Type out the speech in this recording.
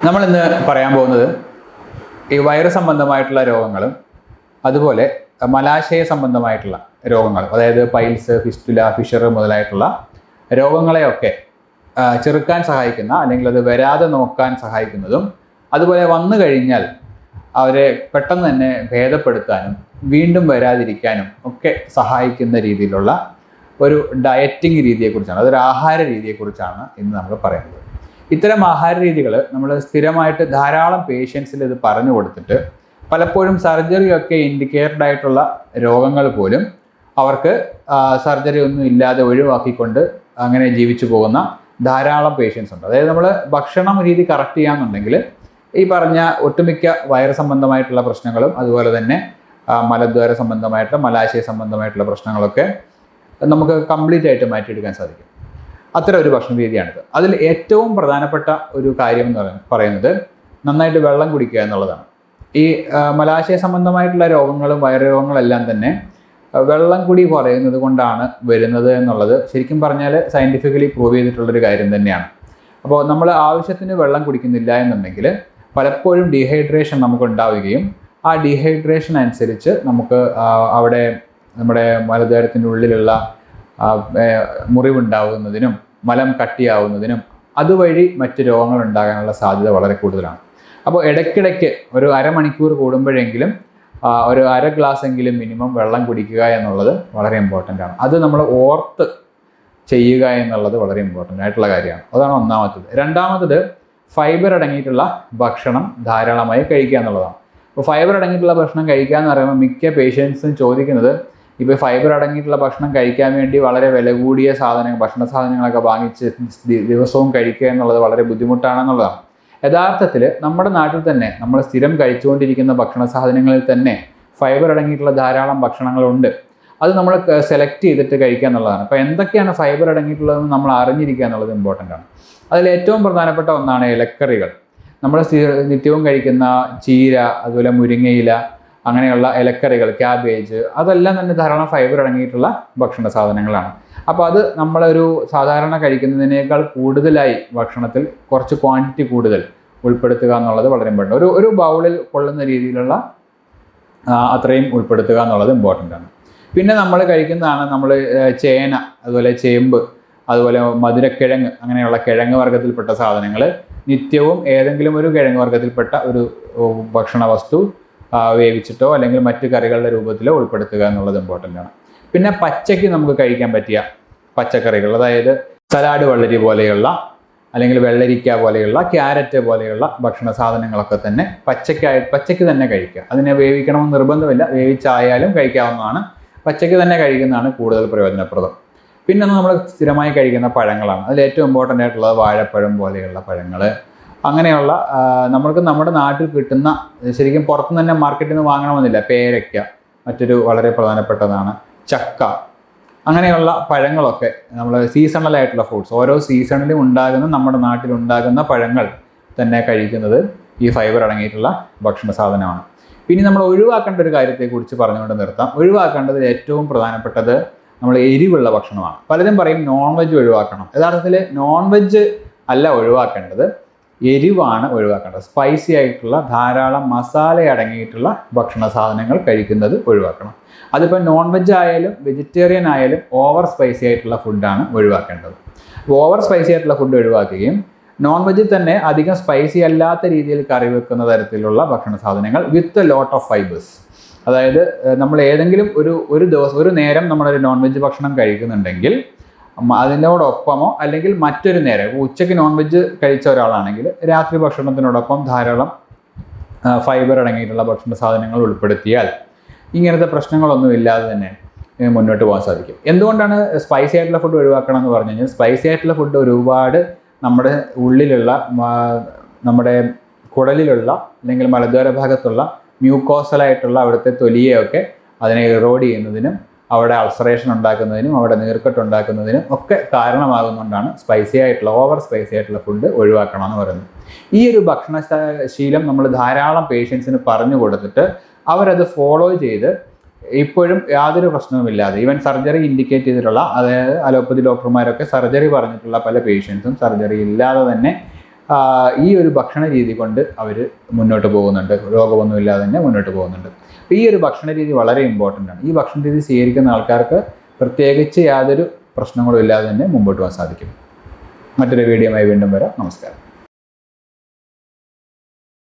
നമ്മൾ ഇന്ന് പറയാൻ പോകുന്നത് ഈ വൈറസ് സംബന്ധമായിട്ടുള്ള രോഗങ്ങളും അതുപോലെ മലാശയ സംബന്ധമായിട്ടുള്ള രോഗങ്ങൾ അതായത് പൈൽസ് ഫിസ്റ്റുല ഫിഷർ മുതലായിട്ടുള്ള രോഗങ്ങളെയൊക്കെ ചെറുക്കാൻ സഹായിക്കുന്ന അല്ലെങ്കിൽ അത് വരാതെ നോക്കാൻ സഹായിക്കുന്നതും അതുപോലെ വന്നു കഴിഞ്ഞാൽ അവരെ പെട്ടെന്ന് തന്നെ ഭേദപ്പെടുത്താനും വീണ്ടും വരാതിരിക്കാനും ഒക്കെ സഹായിക്കുന്ന രീതിയിലുള്ള ഒരു ഡയറ്റിംഗ് രീതിയെക്കുറിച്ചാണ് അതൊരു ആഹാര രീതിയെക്കുറിച്ചാണ് ഇന്ന് നമ്മൾ പറയുന്നത്. ഇത്തരം ആഹാര രീതികൾ നമ്മൾ സ്ഥിരമായിട്ട് ധാരാളം പേഷ്യൻസിൽ ഇത് പറഞ്ഞു കൊടുത്തിട്ട് പലപ്പോഴും സർജറി ഒക്കെ ഇൻഡിക്കേറ്റഡ് ആയിട്ടുള്ള രോഗങ്ങൾ പോലും അവർക്ക് സർജറി ഒന്നും ഇല്ലാതെ ഒഴിവാക്കിക്കൊണ്ട് അങ്ങനെ ജീവിച്ചു പോകുന്ന ധാരാളം പേഷ്യൻസ് ഉണ്ട്. അതായത് നമ്മൾ ഭക്ഷണം രീതി കറക്റ്റ് ചെയ്യാന്നുണ്ടെങ്കിൽ ഈ പറഞ്ഞ ഒട്ടുമിക്ക വയറ് സംബന്ധമായിട്ടുള്ള പ്രശ്നങ്ങളും അതുപോലെ തന്നെ മലദ്വാര സംബന്ധമായിട്ടുള്ള മലാശയ സംബന്ധമായിട്ടുള്ള പ്രശ്നങ്ങളൊക്കെ നമുക്ക് കംപ്ലീറ്റ് ആയിട്ട് മാറ്റിയെടുക്കാൻ സാധിക്കും. അത്തരം ഒരു ഭക്ഷണ രീതിയാണിത് അതിൽ ഏറ്റവും പ്രധാനപ്പെട്ട ഒരു കാര്യം എന്ന് പറയുന്നത് നന്നായിട്ട് വെള്ളം കുടിക്കുക എന്നുള്ളതാണ്. ഈ മലാശയ സംബന്ധമായിട്ടുള്ള രോഗങ്ങളും വയറുരോഗങ്ങളെല്ലാം തന്നെ വെള്ളം കുടി കുറയുന്നത് കൊണ്ടാണ് വരുന്നത് എന്നുള്ളത് ശരിക്കും പറഞ്ഞാൽ സയന്റിഫിക്കലി പ്രൂവ് ചെയ്തിട്ടുള്ളൊരു കാര്യം തന്നെയാണ്. അപ്പോൾ നമ്മൾ ആവശ്യത്തിന് വെള്ളം കുടിക്കുന്നില്ല എന്നുണ്ടെങ്കിൽ പലപ്പോഴും ഡീഹൈഡ്രേഷൻ നമുക്ക് ഉണ്ടാവുകയും ആ ഡീഹൈഡ്രേഷൻ അനുസരിച്ച് നമുക്ക് അവിടെ നമ്മുടെ മലദ്വാരത്തിന്റെ ഉള്ളിലുള്ള മുറിവുണ്ടാവുന്നതിനും മലം കട്ടിയാവുന്നതിനും അതുവഴി മറ്റ് രോഗങ്ങൾ ഉണ്ടാകാനുള്ള സാധ്യത വളരെ കൂടുതലാണ്. അപ്പോൾ ഇടയ്ക്കിടയ്ക്ക് ഒരു അരമണിക്കൂർ കൂടുമ്പോഴെങ്കിലും ഒരു അര ഗ്ലാസ് എങ്കിലും മിനിമം വെള്ളം കുടിക്കുക എന്നുള്ളത് വളരെ ഇമ്പോർട്ടന്റ് ആണ്. അത് നമ്മൾ ഓർത്ത് ചെയ്യുക എന്നുള്ളത് വളരെ ഇമ്പോർട്ടന്റ് ആയിട്ടുള്ള കാര്യമാണ്. അതാണ് ഒന്നാമത്തത്. രണ്ടാമത്തത് ഫൈബർ അടങ്ങിയിട്ടുള്ള ഭക്ഷണം ധാരാളമായി കഴിക്കുക എന്നുള്ളതാണ്. അപ്പോൾ ഫൈബർ അടങ്ങിയിട്ടുള്ള ഭക്ഷണം കഴിക്കുക എന്ന് പറയുമ്പോൾ മിക്ക പേഷ്യൻസും ചോദിക്കുന്നത് ഇപ്പോൾ ഫൈബർ അടങ്ങിയിട്ടുള്ള ഭക്ഷണം കഴിക്കാൻ വേണ്ടി വളരെ വില കൂടിയ സാധനങ്ങൾ ഭക്ഷണ സാധനങ്ങളൊക്കെ വാങ്ങിച്ച് ദിവസവും കഴിക്കുക എന്നുള്ളത് വളരെ ബുദ്ധിമുട്ടാണെന്നുള്ളതാണ്. യഥാർത്ഥത്തിൽ നമ്മുടെ നാട്ടിൽ തന്നെ നമ്മൾ സ്ഥിരം കഴിച്ചുകൊണ്ടിരിക്കുന്ന ഭക്ഷണ സാധനങ്ങളിൽ തന്നെ ഫൈബർ അടങ്ങിയിട്ടുള്ള ധാരാളം ഭക്ഷണങ്ങളുണ്ട്. അത് നമ്മൾ സെലക്ട് ചെയ്തിട്ട് കഴിക്കുക എന്നുള്ളതാണ്. അപ്പോൾ എന്തൊക്കെയാണ് ഫൈബർ അടങ്ങിയിട്ടുള്ളതെന്ന് നമ്മൾ അറിഞ്ഞിരിക്കുക എന്നുള്ളത് ഇമ്പോർട്ടന്റ് ആണ്. അതിൽ ഏറ്റവും പ്രധാനപ്പെട്ട ഒന്നാണ് ഇലക്കറികൾ. നമ്മൾ നിത്യവും കഴിക്കുന്ന ചീര അതുപോലെ മുരിങ്ങയില അങ്ങനെയുള്ള ഇലക്കറികൾ ക്യാബേജ് അതെല്ലാം തന്നെ ധാരാളം ഫൈബർ അടങ്ങിയിട്ടുള്ള ഭക്ഷണ സാധനങ്ങളാണ്. അപ്പോൾ അത് നമ്മളൊരു സാധാരണ കഴിക്കുന്നതിനേക്കാൾ കൂടുതലായി ഭക്ഷണത്തിൽ കുറച്ച് ക്വാണ്ടിറ്റി കൂടുതൽ ഉൾപ്പെടുത്തുക എന്നുള്ളത് വളരെ ഇമ്പോർട്ടന്റ് ഒരു ഒരു ബൗളിൽ കൊള്ളുന്ന രീതിയിലുള്ള അത്രയും ഉൾപ്പെടുത്തുക എന്നുള്ളത് ഇമ്പോർട്ടന്റ് ആണ്. പിന്നെ നമ്മൾ കഴിക്കുന്നതാണ് നമ്മൾ ചേന അതുപോലെ ചേമ്പ് അതുപോലെ മധുരക്കിഴങ്ങ് അങ്ങനെയുള്ള കിഴങ്ങ് വർഗത്തിൽപ്പെട്ട സാധനങ്ങൾ. നിത്യവും ഏതെങ്കിലും ഒരു കിഴങ്ങ് വർഗത്തിൽപ്പെട്ട ഒരു ഭക്ഷണ വസ്തു വേവിച്ചിട്ടോ അല്ലെങ്കിൽ മറ്റു കറികളുടെ രൂപത്തിലോ ഉൾപ്പെടുത്തുക എന്നുള്ളത് ഇമ്പോർട്ടന്റ് ആണ്. പിന്നെ പച്ചയ്ക്ക് നമുക്ക് കഴിക്കാൻ പറ്റിയ പച്ചക്കറികൾ അതായത് സലാഡ് വെള്ളരി പോലെയുള്ള അല്ലെങ്കിൽ വെള്ളരിക്ക പോലെയുള്ള ക്യാരറ്റ് പോലെയുള്ള ഭക്ഷണ സാധനങ്ങളൊക്കെ തന്നെ പച്ചക്കായി പച്ചയ്ക്ക് തന്നെ കഴിക്കുക. അതിനെ വേവിക്കണമെന്ന് നിർബന്ധമില്ല. വേവിച്ചായാലും കഴിക്കാവുന്നതാണ്. പച്ചയ്ക്ക് തന്നെ കഴിക്കുന്നതാണ് കൂടുതൽ പ്രയോജനപ്രദം. പിന്നെ നമ്മൾ സ്ഥിരമായി കഴിക്കുന്ന പഴങ്ങളാണ്. അതിൽ ഏറ്റവും ഇമ്പോർട്ടന്റ് ആയിട്ടുള്ളത് വാഴപ്പഴം പോലെയുള്ള പഴങ്ങൾ അങ്ങനെയുള്ള നമ്മൾക്ക് നമ്മുടെ നാട്ടിൽ കിട്ടുന്ന ശരിക്കും പുറത്തുനിന്ന് തന്നെ മാർക്കറ്റിൽ നിന്ന് വാങ്ങണമെന്നില്ല. പേരയ്ക്ക മറ്റൊരു വളരെ പ്രധാനപ്പെട്ടതാണ്. ചക്ക അങ്ങനെയുള്ള പഴങ്ങളൊക്കെ നമ്മൾ സീസണലായിട്ടുള്ള ഫ്രൂട്ട്സ് ഓരോ സീസണിലും ഉണ്ടാകുന്ന നമ്മുടെ നാട്ടിൽ ഉണ്ടാകുന്ന പഴങ്ങൾ തന്നെ കഴിക്കുന്നത് ഈ ഫൈബർ അടങ്ങിയിട്ടുള്ള ഭക്ഷണ സാധനമാണ്. പിന്നെ നമ്മൾ ഒഴിവാക്കേണ്ട ഒരു കാര്യത്തെക്കുറിച്ച് പറഞ്ഞുകൊണ്ട് നിർത്താം. ഒഴിവാക്കേണ്ടതിൽ ഏറ്റവും പ്രധാനപ്പെട്ടത് നമ്മൾ എരിവുള്ള ഭക്ഷണമാണ്. പലരും പറയും നോൺ വെജ് ഒഴിവാക്കണം. യഥാർത്ഥത്തിൽ നോൺ വെജ് അല്ല ഒഴിവാക്കേണ്ടത്. എരിവാണ് ഒഴിവാക്കേണ്ടത്. സ്പൈസി ആയിട്ടുള്ള ധാരാളം മസാല അടങ്ങിയിട്ടുള്ള ഭക്ഷണ സാധനങ്ങൾ കഴിക്കുന്നത് ഒഴിവാക്കണം. അതിപ്പോൾ നോൺ വെജ് ആയാലും വെജിറ്റേറിയൻ ആയാലും ഓവർ സ്പൈസി ആയിട്ടുള്ള ഫുഡാണ് ഒഴിവാക്കേണ്ടത്. ഓവർ സ്പൈസി ആയിട്ടുള്ള ഫുഡ് ഒഴിവാക്കുകയും നോൺ വെജിൽ തന്നെ അധികം സ്പൈസി അല്ലാത്ത രീതിയിൽ കറി വെക്കുന്ന തരത്തിലുള്ള ഭക്ഷണ സാധനങ്ങൾ വിത്ത് ലോട്ട് ഓഫ് ഫൈബേഴ്സ് അതായത് നമ്മൾ ഏതെങ്കിലും ഒരു ഒരു ദിവസം ഒരു നേരം നമ്മളൊരു നോൺ വെജ് ഭക്ഷണം കഴിക്കുന്നുണ്ടെങ്കിൽ അതിനോടൊപ്പമോ അല്ലെങ്കിൽ മറ്റൊരു നേരം? ഉച്ചയ്ക്ക് നോൺ വെജ് കഴിച്ച ഒരാളാണെങ്കിൽ രാത്രി ഭക്ഷണത്തിനോടൊപ്പം ധാരാളം ഫൈബർ അടങ്ങിയിട്ടുള്ള ഭക്ഷണ സാധനങ്ങൾ ഉൾപ്പെടുത്തിയാൽ ഇങ്ങനത്തെ പ്രശ്നങ്ങളൊന്നും ഇല്ലാതെ തന്നെ മുന്നോട്ട് പോകാൻ സാധിക്കും. എന്തുകൊണ്ടാണ് സ്പൈസി ആയിട്ടുള്ള ഫുഡ് ഒഴിവാക്കണം എന്ന് പറഞ്ഞു കഴിഞ്ഞാൽ സ്പൈസി ആയിട്ടുള്ള ഫുഡ് ഒരുപാട് നമ്മുടെ ഉള്ളിലുള്ള നമ്മുടെ കുടലിലുള്ള അല്ലെങ്കിൽ മലദ്വാര ഭാഗത്തുള്ള മ്യൂക്കോസലായിട്ടുള്ള അവിടുത്തെ തൊലിയെയൊക്കെ അതിനെ ഇറോഡ് ചെയ്യുന്നതിനും അവിടെ അൾസറേഷൻ ഉണ്ടാക്കുന്നതിനും അവിടെ നീർക്കെട്ട് ഉണ്ടാക്കുന്നതിനും ഒക്കെ കാരണമാകുന്നതുകൊണ്ടാണ് സ്പൈസി ആയിട്ടുള്ള ഓവർ സ്പൈസി ആയിട്ടുള്ള ഫുഡ് ഒഴിവാക്കണം എന്ന് പറയുന്നത്. ഈ ഒരു ഭക്ഷണ ശീലം നമ്മൾ ധാരാളം പേഷ്യൻസിന് പറഞ്ഞു കൊടുത്തിട്ട് അവരത് ഫോളോ ചെയ്ത് ഇപ്പോഴും യാതൊരു പ്രശ്നവുമില്ലാതെ ഈവൻ സർജറി ഇൻഡിക്കേറ്റ് ചെയ്തിട്ടുള്ള അതായത് അലോപ്പതി ഡോക്ടർമാരൊക്കെ സർജറി പറഞ്ഞിട്ടുള്ള പല പേഷ്യൻസും സർജറി ഇല്ലാതെ തന്നെ ഈ ഒരു ഭക്ഷണ രീതി കൊണ്ട് അവർ മുന്നോട്ട് പോകുന്നുണ്ട്. രോഗമൊന്നുമില്ലാതെ തന്നെ മുന്നോട്ട് പോകുന്നുണ്ട്. ഈ ഒരു ഭക്ഷണ രീതി വളരെ ഇമ്പോർട്ടന്റ് ആണ്. ഈ ഭക്ഷണ രീതി സ്വീകരിക്കുന്ന ആൾക്കാർക്ക് പ്രത്യേകിച്ച് യാതൊരു പ്രശ്നങ്ങളും ഇല്ലാതെ തന്നെ മുമ്പോട്ട് പോകാൻ സാധിക്കും. മറ്റൊരു വീഡിയോയുമായി വീണ്ടും വരാം. നമസ്കാരം.